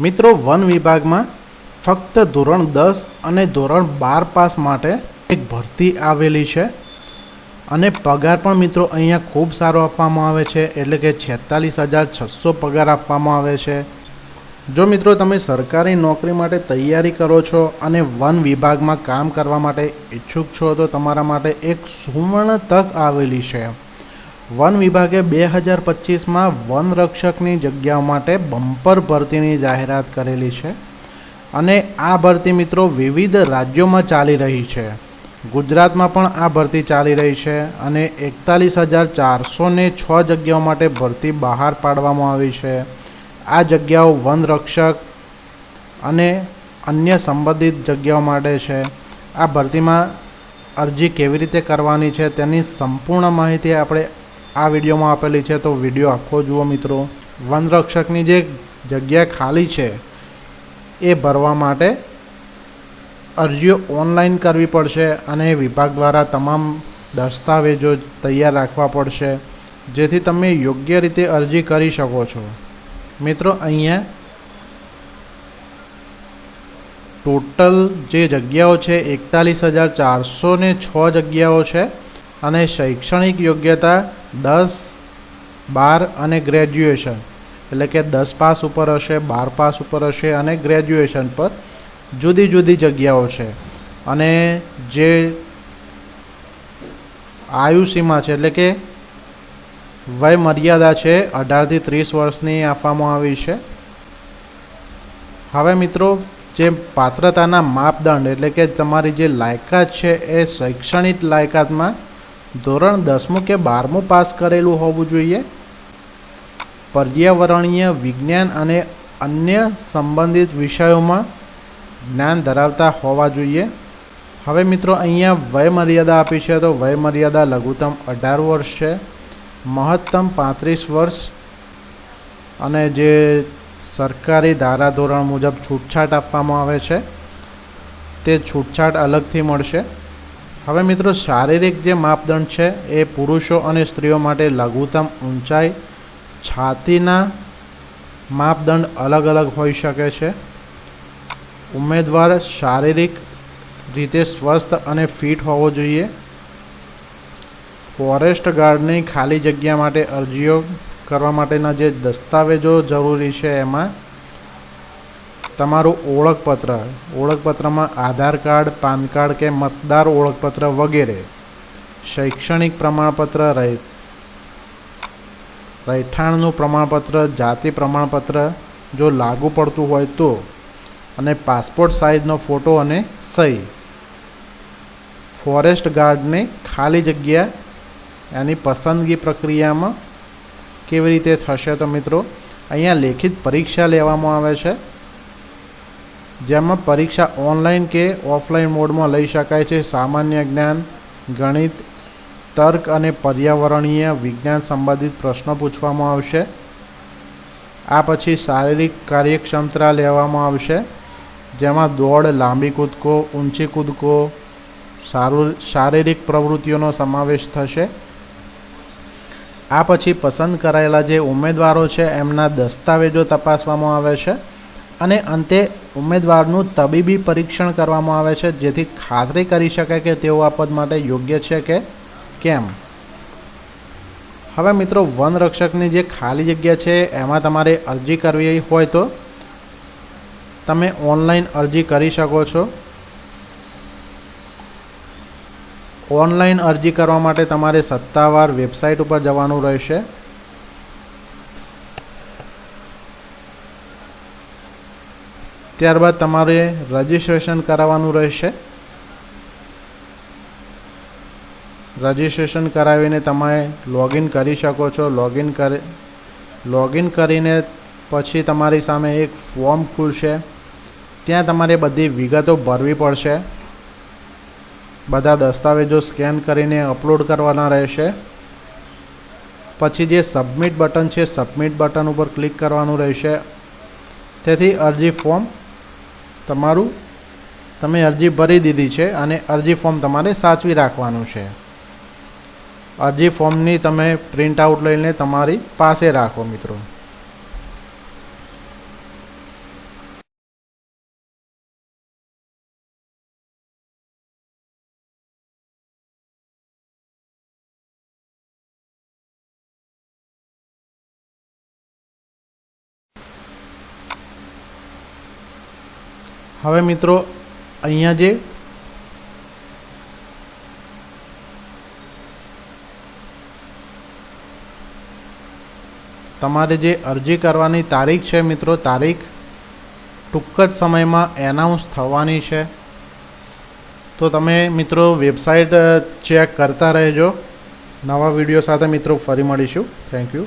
મિત્રો, વન વિભાગમાં ફક્ત ધોરણ દસ અને ધોરણ બાર પાસ માટે એક ભરતી આવેલી છે. અને પગાર પણ મિત્રો અહીંયા ખૂબ સારો આપવામાં આવે છે. એટલે કે છેતાલીસ હજાર છસો પગાર આપવામાં આવે છે. જો મિત્રો તમે સરકારી નોકરી માટે તૈયારી કરો છો અને વન વિભાગમાં કામ કરવા માટે ઈચ્છુક છો, તો તમારા માટે એક સુવર્ણ તક આવેલી છે. વન વિભાગે બે હજાર પચીસમાં વન રક્ષકની જગ્યાઓ માટે બમ્પર ભરતીની જાહેરાત કરેલી છે અને આ ભરતી મિત્રો વિવિધ રાજ્યોમાં ચાલી રહી છે. ગુજરાતમાં પણ આ ભરતી ચાલી રહી છે અને એકતાલીસ હજાર ચારસો ને છ જગ્યાઓ માટે ભરતી બહાર પાડવામાં આવી છે. આ જગ્યાઓ વન રક્ષક અને અન્ય સંબંધિત જગ્યાઓ માટે છે. આ ભરતીમાં અરજી કેવી રીતે કરવાની છે તેની સંપૂર્ણ માહિતી આપણે આ વિડીયોમાં આપેલી છે, તો વીડિયો આખો જુઓ મિત્રો. વનરક્ષકની જે જગ્યા ખાલી છે, એ ભરવા માટે અરજીઓ ઓનલાઈન કરવી પડશે અને વિભાગ દ્વારા તમામ દસ્તાવેજો તૈયાર રાખવા પડશે, જેથી તમે યોગ્ય રીતે અરજી કરી શકો છો. મિત્રો, અહીંયા ટોટલ જે જગ્યાઓ છે, એકતાલીસ હજાર ચારસો ને છ જગ્યાઓ છે, અને શૈક્ષણિક યોગ્યતા દસ, બાર અને ગ્રેજ્યુએશન એટલે કે દસ પાસ ઉપર હશે, બાર પાસ ઉપર હશે અને ગ્રેજ્યુએશન પર જુદી જુદી જગ્યાઓ છે. અને જે આયુસીમાં છે, એટલે કે વય મર્યાદા છે, અઢારથી ત્રીસ વર્ષની આપવામાં આવી છે. હવે મિત્રો, જે પાત્રતાના માપદંડ, એટલે કે તમારી જે લાયકાત છે, એ શૈક્ષણિક લાયકાતમાં ધોરણ દસમું કે બારમું પાસ કરેલું હોવું જોઈએ. પર્યાવરણીય વિજ્ઞાન અને અન્ય સંબંધિત વિષયોમાં જ્ઞાન ધરાવતા હોવા જોઈએ. હવે મિત્રો, અહીંયા વયમર્યાદા આપી છે તો વયમર્યાદા લઘુત્તમ અઢાર વર્ષ છે, મહત્તમ પાંત્રીસ વર્ષ અને જે સરકારી ધારાધોરણ મુજબ છૂટછાટ આપવામાં આવે છે, તે છૂટછાટ અલગથી મળશે. હવે મિત્રો, શારીરિક જે માપદંડ છે એ પુરુષો અને સ્ત્રીઓ માટે લઘુત્તમ, ઊંચાઈ, છાતીના માપદંડ અલગ અલગ હોઈ શકે છે. ઉમેદવાર શારીરિક રીતે સ્વસ્થ અને ફિટ હોવો જોઈએ. ફોરેસ્ટ ગાર્ડની ખાલી જગ્યા માટે અરજીઓ કરવા માટેના જે દસ્તાવેજો જરૂરી છે એમાં તમારું ઓળખપત્ર, ઓળખપત્રમાં આધાર કાર્ડ, પાન કાર્ડ કે મતદાર ઓળખપત્ર વગેરે, શૈક્ષણિક પ્રમાણપત્ર રહે રહેઠાણનું પ્રમાણપત્ર, જાતિ પ્રમાણપત્ર જો લાગુ પડતું હોય તો, અને પાસપોર્ટ સાઇઝનો ફોટો અને સહી. ફોરેસ્ટ ગાર્ડને ખાલી જગ્યા એની પસંદગી પ્રક્રિયામાં કેવી રીતે થશે તો મિત્રો, અહીંયા લેખિત પરીક્ષા લેવામાં આવે છે. જેમાં પરીક્ષા ઓનલાઈન કે ઓફલાઈન મોડમાં લઈ શકાય છે. સામાન્ય જ્ઞાન, ગણિત, તર્ક અને પર્યાવરણીય વિજ્ઞાન સંબંધિત પ્રશ્નો પૂછવામાં આવશે. આ પછી શારીરિક કાર્યક્ષમતા લેવામાં આવશે, જેમાં દોડ, લાંબી કૂદકો, ઊંચી કૂદકો, સારું, શારીરિક પ્રવૃત્તિઓનો સમાવેશ થશે. આ પછી પસંદ કરાયેલા જે ઉમેદવારો છે, એમના દસ્તાવેજો તપાસવામાં આવે છે. અને અંતે ઉમેદવારનું તબીબી પરીક્ષણ કરવામાં આવે છે, જેથી ખાતરી કરી શકાય કે તેઓ આ પદ માટે યોગ્ય છે કે કેમ. હવે મિત્રો, વન રક્ષકની જે ખાલી જગ્યા છે, એમાં તમારે અરજી કરવી હોય તો તમે ઓનલાઈન અરજી કરી શકો છો. ઓનલાઈન અરજી કરવા માટે તમારે સત્તાવાર વેબસાઇટ ઉપર જવાનું રહેશે. ત્યારબાદ તમારે રજિસ્ટ્રેશન કરાવવાનું રહેશે. રજિસ્ટ્રેશન કરાવીને તમે લોગિન કરી શકો છો. લોગિન કરી લોગિન કરીને પછી તમારી સામે એક ફોર્મ ખુલશે. ત્યાં તમારે બધી વિગતો ભરવી પડશે. બધા દસ્તાવેજો સ્કેન કરીને અપલોડ કરવાના રહેશે. પછી જે સબમિટ બટન છે સબમિટ બટન ઉપર ક્લિક કરવાનું રહેશે. તેથી અરજી ફોર્મ તમારું તમે અરજી ભરી દીધી છે અને અરજી ફોર્મ તમારે સાચવી રાખવાનું છે. અરજી ફોર્મની તમે પ્રિન્ટ આઉટ લઈને તમારી પાસે રાખો મિત્રો. હવે મિત્રો, અહીંયા જે તમારે જે અરજી કરવાની તારીખ છે મિત્રો, તારીખ ટૂંક જ સમયમાં એનાઉન્સ થવાની છે. તો તમે મિત્રો વેબસાઇટ ચેક કરતા રહેજો. નવા વીડિયો સાથે મિત્રો ફરી મળીશું. Thank you